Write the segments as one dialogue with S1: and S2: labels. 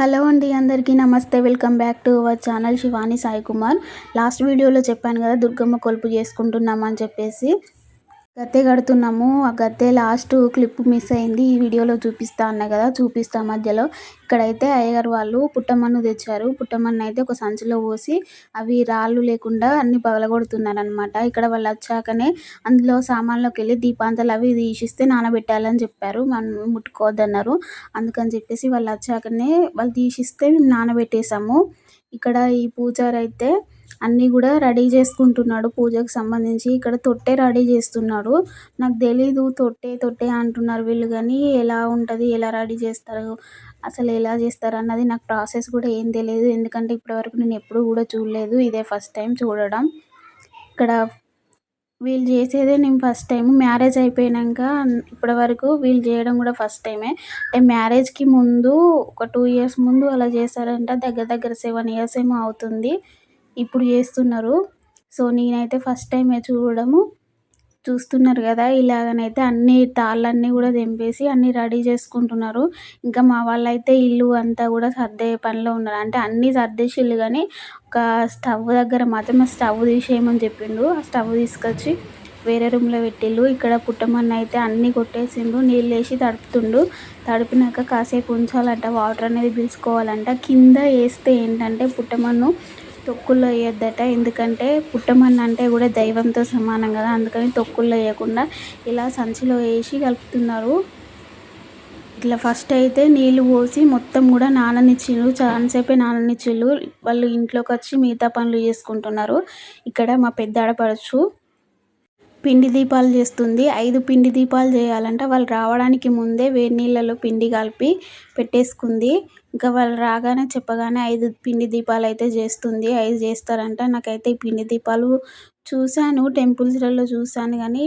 S1: Hello అండి అందరికీ నమస్తే. Welcome back to our channel Shivani Sai Kumar last వీడియోలో చెప్పాను కదా దుర్గమ్మ కొలుపు చేసుకుంటున్నామని చెప్పేసి. గద్దె కడుతున్నాము. ఆ గద్దె లాస్ట్ క్లిప్ మిస్ అయింది. ఈ వీడియోలో చూపిస్తా అన్న కదా చూపిస్తా మధ్యలో. ఇక్కడైతే అయ్యగారు వాళ్ళు పుట్టమన్ను తెచ్చారు. పుట్టమన్ను అయితే ఒక సంచిలో పోసి అవి రాళ్ళు లేకుండా అన్ని పగలగొడుతున్నారనమాట ఇక్కడ వాళ్ళు వచ్చాకనే అందులో సామాన్లోకి వెళ్ళి దీపాంతలు అవి తీసిస్తే నానబెట్టాలని చెప్పారు. మనం ముట్టుకోవద్దన్నారు. అందుకని చెప్పేసి వాళ్ళు వచ్చాకనే వాళ్ళు తీసిస్తే మేము నానబెట్టేసాము ఇక్కడ ఈ పూజారైతే అయితే అన్నీ కూడా రెడీ చేసుకుంటున్నాడు పూజకు సంబంధించి. ఇక్కడ తొట్టె రెడీ చేస్తున్నాడు. నాకు తెలీదు తొట్టె తొట్టె అంటున్నారు వీళ్ళు కానీ ఎలా ఉంటుంది ఎలా రెడీ చేస్తారు అసలు ఎలా చేస్తారు అన్నది నాకు ప్రాసెస్ కూడా ఏం తెలియదు ఎందుకంటే ఇప్పటివరకు నేను ఎప్పుడు కూడా చూడలేదు. ఇదే ఫస్ట్ టైం చూడడం. ఇక్కడ వీళ్ళు చేసేదే నేను ఫస్ట్ టైం. మ్యారేజ్ అయిపోయాక ఇప్పటి వరకు వీళ్ళు చేయడం కూడా ఫస్ట్ టైమే. అంటే మ్యారేజ్కి ముందు ఒక టూ ఇయర్స్ ముందు అలా చేశారంట దగ్గర దగ్గర సెవెన్ ఇయర్స్ ఏమో అవుతుంది. ఇప్పుడు చేస్తున్నారు. సో నేనైతే ఫస్ట్ టైమే చూడడము చూస్తున్నారు కదా. ఇలాగనైతే అన్ని తాళ్ళన్నీ కూడా తెంపేసి అన్ని రెడీ చేసుకుంటున్నారు. ఇంకా మా వాళ్ళైతే ఇల్లు అంతా కూడా సర్దే పనిలో ఉన్నారు. అంటే అన్నీ సర్దేసిళ్ళు కానీ ఒక స్టవ్ దగ్గర మాత్రం స్టవ్ తీసేయమని చెప్పిండు. ఆ స్టవ్ తీసుకొచ్చి వేరే రూమ్లో పెట్టిళ్ళు. ఇక్కడ పుట్టమన్న అయితే అన్నీ కొట్టేసిండు. నీళ్ళు వేసి తడుపుతుండు. తడిపినాక కాసేపు ఉంచాలంట. వాటర్ అనేది పిలుచుకోవాలంట. కింద వేస్తే ఏంటంటే పుట్టమన్ను తొక్కుల్లో వేయొద్దట ఎందుకంటే పుట్టమన్న అంటే కూడా దైవంతో సమానం కదా. అందుకని తొక్కుల్లో వేయకుండా ఇలా సంచిలో వేసి కలుపుతున్నారు. ఇట్లా ఫస్ట్ అయితే నీళ్ళు పోసి మొత్తం కూడా నాననిచ్చిళ్ళు చాలాసేపే నాననిచ్చిళ్ళు వాళ్ళు ఇంట్లోకి వచ్చి మిగతా పనులు చేసుకుంటున్నారు. ఇక్కడ మా పెద్ద ఆడపడుచు పిండి దీపాలు చేస్తుంది. ఐదు పిండి దీపాలు చేయాలంటే. వాళ్ళు రావడానికి ముందే వేడి నీళ్ళలో పిండి కలిపి పెట్టేసుకుంది. ఇంకా వాళ్ళు రాగానే చెప్పగానే ఐదు పిండి దీపాలు అయితే చేస్తుంది ఐదు చేస్తారంట. నాకైతే ఈ పిండి దీపాలు చూశాను టెంపుల్స్లలో చూశాను కానీ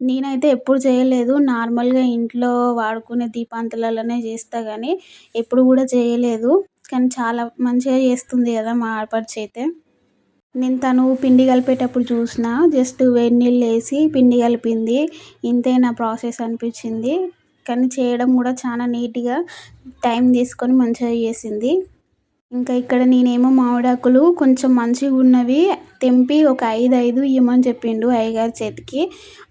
S1: నేనైతే ఎప్పుడు చేయలేదు. నార్మల్గా ఇంట్లో వాడుకునే దీపాంతలలోనే చేస్తా కానీ ఎప్పుడు కూడా చేయలేదు. కానీ చాలా మంచిగా చేస్తుంది కదా మా ఆడపడిచి అయితే నేను తను పిండి కలిపేటప్పుడు చూసిన జస్ట్ వేడి నీళ్ళు వేసి పిండి కలిపింది. ఇంతే నా ప్రాసెస్ అనిపించింది. కానీ చేయడం కూడా చాలా నీట్గా టైం తీసుకొని మంచిగా చేసింది. ఇంకా ఇక్కడ నేనేమో మామిడాకులు కొంచెం మంచిగా ఉన్నవి తెంపి ఒక ఐదు ఐదు ఇవ్వమని చెప్పిండు అయ్యగారి చేతికి.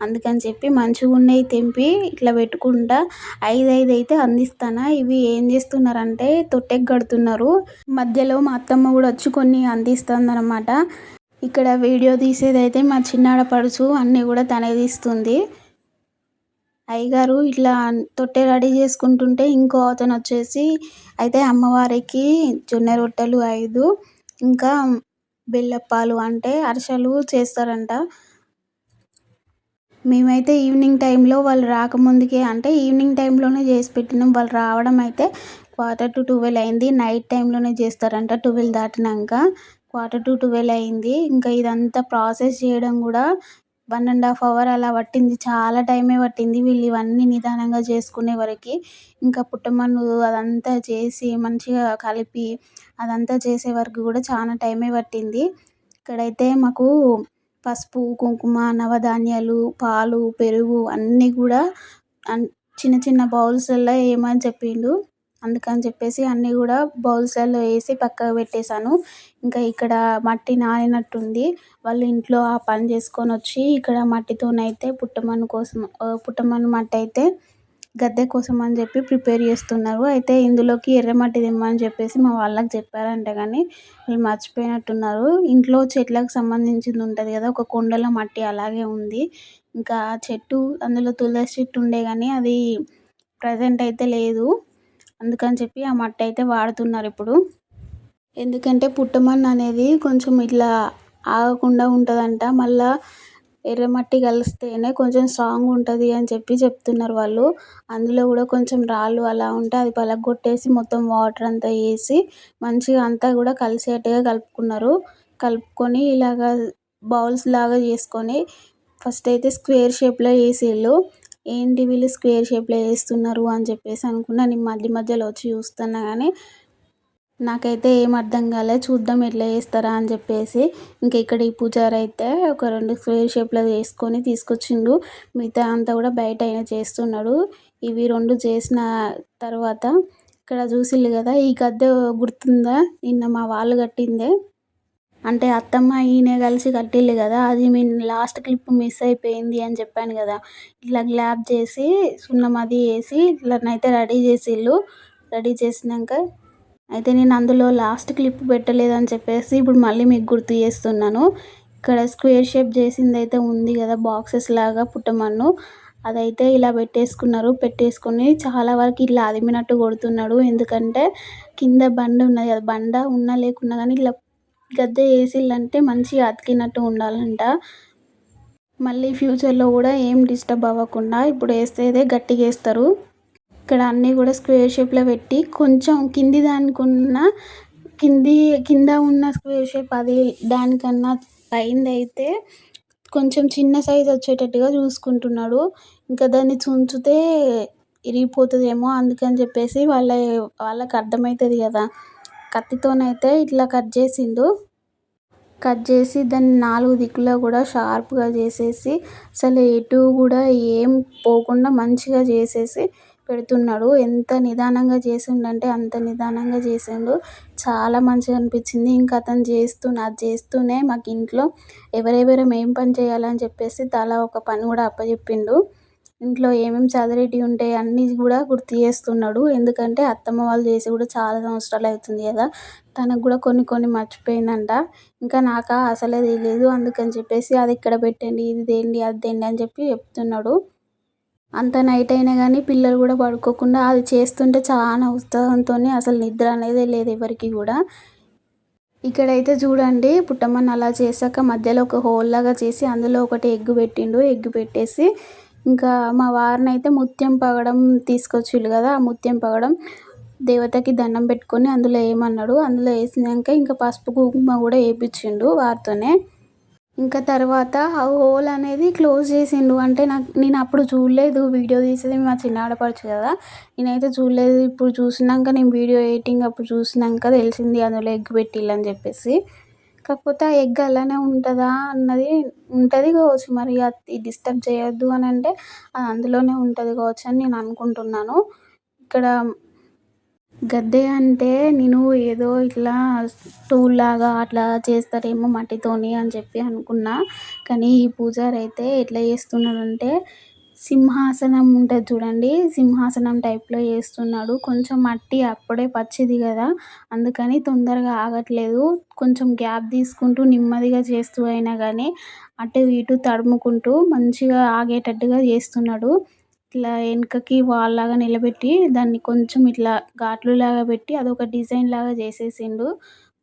S1: అందుకని చెప్పి మంచిగా ఉన్నవి తెంపి ఇట్లా పెట్టుకుంటా ఐదు ఐదు అయితే అందిస్తానా. ఇవి ఏం చేస్తున్నారంటే తొట్టెకి కడుతున్నారు. మధ్యలో మా అత్తమ్మ కూడా వచ్చి కొన్ని అందిస్తుంది ఇక్కడ వీడియో తీసేదైతే మా చిన్నాడ పడుచు అన్నీ కూడా తనే తీస్తుంది. అయ్యగారు ఇట్లా తొట్టె రెడీ చేసుకుంటుంటే ఇంకో అతను వచ్చేసి అయితే అమ్మవారికి జొన్న రొట్టెలు ఐదు ఇంకా బెల్లప్పాలు అంటే అరిసెలు చేస్తారంట. మేమైతే ఈవినింగ్ టైంలో వాళ్ళు రాకముందుకే అంటే ఈవినింగ్ టైంలోనే చేసి పెట్టినాం. వాళ్ళు రావడం అయితే క్వార్టర్ టు ట్వెల్వ్ అయింది. నైట్ టైంలోనే చేస్తారంట. ట్వెల్వ్ దాటినాక క్వార్టర్ టు ట్వెల్వ్ అయింది. ఇంకా ఇదంతా ప్రాసెస్ చేయడం కూడా వన్ అండ్ హాఫ్ అవర్ అలా పట్టింది. చాలా టైమే పట్టింది. వీళ్ళు ఇవన్నీ నిదానంగా చేసుకునే వరకు ఇంకా పుట్టమన్ను అదంతా చేసి మంచిగా కలిపి అదంతా చేసే వరకు కూడా చాలా టైమే పట్టింది. ఇక్కడైతే మాకు పసుపు కుంకుమ నవధాన్యాలు పాలు పెరుగు అన్నీ కూడా చిన్న చిన్న బౌల్స్లో వేయమని చెప్పిండు. అందుకని చెప్పేసి అన్నీ కూడా బౌల్స్లలో వేసి పక్కకు పెట్టేశాను. ఇంకా ఇక్కడ మట్టి నానినట్టుంది. వాళ్ళు ఇంట్లో ఆ పని చేసుకొని వచ్చి ఇక్కడ మట్టితోనైతే పుట్టమన్ను కోసం పుట్టమన్ను మట్టి అయితే గద్దె కోసం అని చెప్పి ప్రిపేర్ చేస్తున్నారు. అయితే ఇందులోకి ఎర్రమట్టి తెమ్మని చెప్పేసి మా వాళ్ళకి చెప్పారంట కానీ వాళ్ళు మర్చిపోయినట్టున్నారు. ఇంట్లో చెట్లకు సంబంధించింది ఉంటుంది కదా ఒక కుండలో మట్టి అలాగే ఉంది. ఇంకా చెట్టు అందులో తులసి చెట్టు ఉండే కానీ అది ప్రజెంట్ అయితే లేదు. అందుకని చెప్పి ఆ మట్టి అయితే వాడుతున్నారు ఇప్పుడు. ఎందుకంటే పుట్టమన్ను అనేది కొంచెం ఇట్లా ఆగకుండా ఉంటుందంట. మళ్ళీ ఎర్రమట్టి కలిస్తేనే కొంచెం స్ట్రాంగ్ ఉంటుంది అని చెప్పి చెప్తున్నారు వాళ్ళు. అందులో కూడా కొంచెం రాళ్ళు అలా ఉంటే అది పలగొట్టేసి మొత్తం వాటర్ అంతా వేసి మంచిగా అంతా కూడా కలిసేట్టుగా కలుపుకున్నారు. కలుపుకొని ఇలాగ బౌల్స్ లాగా చేసుకొని ఫస్ట్ అయితే స్క్వేర్ షేప్లో వేసిళ్ళు. ఏంటి వీళ్ళు స్క్వేర్ షేప్లో వేస్తున్నారు అని చెప్పేసి అనుకున్నా. నేను మధ్య మధ్యలో వచ్చి చూస్తున్నా కానీ నాకైతే ఏం అర్థం కాలేదు చూద్దాం ఎట్లా చేస్తారా అని చెప్పేసి ఇంకా ఇక్కడ ఈ పూజారి అయితే ఒక రెండు స్క్వేర్ షేప్లో వేసుకొని తీసుకొచ్చిండు. మిగతా అంతా కూడా బయట అయినా చేస్తున్నాడు. ఇవి రెండు చేసిన తర్వాత ఇక్కడ చూసిల్లు కదా ఈ గద్దె గుర్తుందా? నిన్న మా వాళ్ళు కట్టిందే. అంటే అత్తమ్మ ఈయన కలిసి కట్టిల్లు కదా అది మీ లాస్ట్ క్లిప్ మిస్ అయిపోయింది అని చెప్పాను కదా. ఇట్లా గ్లాబ్ చేసి సున్నం అది వేసి ఇట్లనైతే రెడీ చేసిళ్ళు రెడీ చేసినాక అయితే నేను అందులో లాస్ట్ క్లిప్ పెట్టలేదు అని చెప్పేసి ఇప్పుడు మళ్ళీ మీకు గుర్తు చేస్తున్నాను. ఇక్కడ స్క్వేర్ షేప్ చేసింది అయితే ఉంది కదా బాక్సెస్ లాగా పుట్టమన్ను. అదైతే ఇలా పెట్టేసుకున్నారు. పెట్టేసుకొని చాలా వరకు ఇట్లా అదిమినట్టు కొడుతున్నాడు. ఎందుకంటే కింద బండ ఉన్నది కదా బండ ఉన్నా లేకున్నా కానీ ఇట్లా గద్దె ఏసిల్లంటే మంచిగా అతికినట్టు ఉండాలంట. మళ్ళీ ఫ్యూచర్లో కూడా ఏం డిస్టర్బ్ అవ్వకుండా ఇప్పుడు వేస్తేదే గట్టిగా వేస్తారు ఇక్కడ అన్నీ కూడా స్క్వేర్ షేప్లో పెట్టి కొంచెం కింది దానికున్న కింది కింద ఉన్న స్క్వేర్ షేప్ అది దానికన్నా పైంది అయితే కొంచెం చిన్న సైజ్ వచ్చేటట్టుగా చూసుకుంటున్నాడు. ఇంకా దాన్ని చుంచితే ఇరిగిపోతుందేమో అందుకని చెప్పేసి వాళ్ళ వాళ్ళకి అర్థమవుతుంది కదా. కత్తితోనైతే ఇట్లా కట్ చేసిండు. కట్ చేసి దాన్ని నాలుగు దిక్కులో కూడా షార్ప్గా చేసేసి అసలు ఎటు కూడా ఏం పోకుండా మంచిగా చేసేసి పెడుతున్నాడు. ఎంత నిదానంగా చేసిండంటే అంత నిదానంగా చేసిండు. చాలా మంచిగా అనిపించింది. ఇంకా అతను చేస్తూ అది చేస్తూనే మాకు ఇంట్లో ఎవరెవరం ఏం పని చేయాలని చెప్పేసి తలా ఒక పని కూడా అప్పచెప్పిండు. ఇంట్లో ఏమేమి చదివేటివి ఉంటాయి అన్నీ కూడా గుర్తు చేస్తున్నాడు. ఎందుకంటే అత్తమ్మ వాళ్ళు చేసి కూడా చాలా సంవత్సరాలు అవుతుంది కదా. తనకు కూడా కొన్ని కొన్ని మర్చిపోయిందంట. ఇంకా నాకు అసలే తెలియదు అందుకని చెప్పేసి అది ఇక్కడ పెట్టండి ఇది తేండి అది తేండి అని చెప్పి చెప్తున్నాడు. అంత నైట్ అయినా కానీ పిల్లలు కూడా పడుకోకుండా అది చేస్తుంటే చాలా ఉత్సాహంతో అసలు నిద్ర అనేది లేదు ఎవరికి కూడా. ఇక్కడైతే చూడండి పుట్టమ్మని అలా చేశాక మధ్యలో ఒక హోల్ లాగా చేసి అందులో ఒకటి ఎగ్గు పెట్టిండు. ఎగ్ పెట్టేసి ఇంకా మా వారిని అయితే ముత్యం పగడం తీసుకొచ్చిళ్ళు కదా ఆ ముత్యం పగడం దేవతకి దండం పెట్టుకొని అందులో వేయమన్నాడు అందులో వేసినాక ఇంకా పసుపు కుంకుమ కూడా వేయించిండు వారితోనే. ఇంకా తర్వాత ఆ హోల్ అనేది క్లోజ్ చేసిండు. అంటే నాకు నేను అప్పుడు చూడలేదు వీడియో తీసేది మా చిన్న ఆడపడుచు కదా. నేనైతే చూడలేదు ఇప్పుడు చూసినాక నేను వీడియో ఎడిటింగ్ అప్పుడు చూసినాక తెలిసింది అందులో ఎగ్ పెట్టిల్లని చెప్పేసి. కాకపోతే ఆ ఎగ్ అలానే ఉంటుందా అన్నది ఉంటుంది కావచ్చు. మరి అది డిస్టర్బ్ చేయొద్దు అని అంటే అది అందులోనే ఉంటుంది కావచ్చు అని నేను అనుకుంటున్నాను. ఇక్కడ గద్దె అంటే నేను ఏదో ఇట్లా టూల్ లాగా అట్లా చేస్తారేమో మట్టితోని అని చెప్పి అనుకున్నా. కానీ ఈ పూజారి అయితే ఎట్లా చేస్తున్నాడంటే సింహాసనం ఉంటుంది చూడండి. సింహాసనం టైప్లో చేస్తున్నాడు. కొంచెం మట్టి అప్పుడే పచ్చిది కదా. అందుకని తొందరగా ఆగట్లేదు. కొంచెం గ్యాప్ తీసుకుంటూ నెమ్మదిగా చేస్తూ అయినా కానీ అటు ఇటు తడుముకుంటూ మంచిగా ఆగేటట్టుగా చేస్తున్నాడు. ఇట్లా వెనుకకి వాల్ లాగా నిలబెట్టి దాన్ని కొంచెం ఇట్లా ఘాట్లు లాగా పెట్టి అదొక డిజైన్ లాగా చేసేసిండు.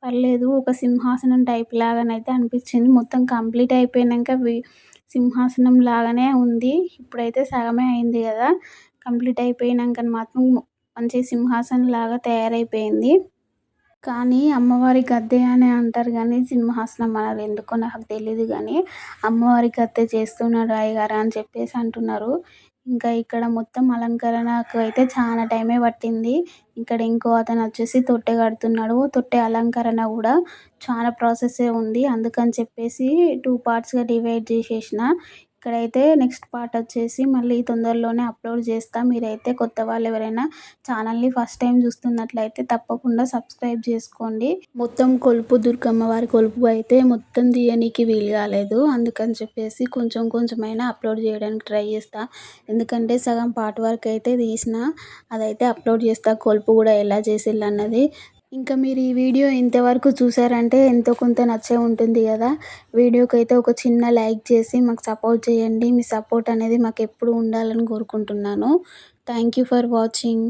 S1: పర్లేదు ఒక సింహాసనం టైప్ లాగానైతే అనిపించింది. మొత్తం కంప్లీట్ అయిపోయినాక సింహాసనం లాగానే ఉంది. ఇప్పుడైతే సగమే అయింది కదా. కంప్లీట్ అయిపోయినాక మాత్రం మంచి సింహాసనం లాగా తయారైపోయింది. కానీ అమ్మవారి గద్దె అని అంటారు కానీ సింహాసనం అన్నారు ఎందుకో నాకు తెలియదు కానీ అమ్మవారి గద్దె చేస్తున్నారు అయ్యగారు అని చెప్పేసి అంటున్నారు. ఇంకా ఇక్కడ మొత్తం అలంకరణకు అయితే చాలా టైమే పట్టింది. ఇక్కడ ఇంకో అతను వచ్చేసి తొట్టె కడుతున్నాడు. తొట్టె అలంకరణ కూడా చాలా ప్రాసెసే ఉంది. అందుకని చెప్పేసి టూ పార్ట్స్గా డివైడ్ చేసేసిన. ఇక్కడైతే నెక్స్ట్ పార్ట్ వచ్చేసి మళ్ళీ తొందరలోనే అప్లోడ్ చేస్తా. మీరైతే కొత్త వాళ్ళు ఎవరైనా ఛానల్ని ఫస్ట్ టైం చూస్తున్నట్లయితే తప్పకుండా సబ్స్క్రైబ్ చేసుకోండి. మొత్తం కొలుపు దుర్గమ్మ వారి కొలుపు అయితే మొత్తం తీయనీకి వీలు కాలేదు. అందుకని చెప్పేసి కొంచెం కొంచెమైనా అప్లోడ్ చేయడానికి ట్రై చేస్తా. ఎందుకంటే సగం పార్ట్ వరకు అయితే తీసిన అదైతే అప్లోడ్ చేస్తా. కొలుపు కూడా ఎలా చేసిల్లు అన్నది ఇంకా మీరు ఈ వీడియో ఇంతవరకు చూసారంటే ఎంతో కొంత నచ్చే ఉంటుంది కదా. వీడియోకి అయితే ఒక చిన్న లైక్ చేసి మాకు సపోర్ట్ చేయండి. మీ సపోర్ట్ అనేది మాకు ఎప్పుడు ఉండాలని కోరుకుంటున్నాను. Thank you for watching.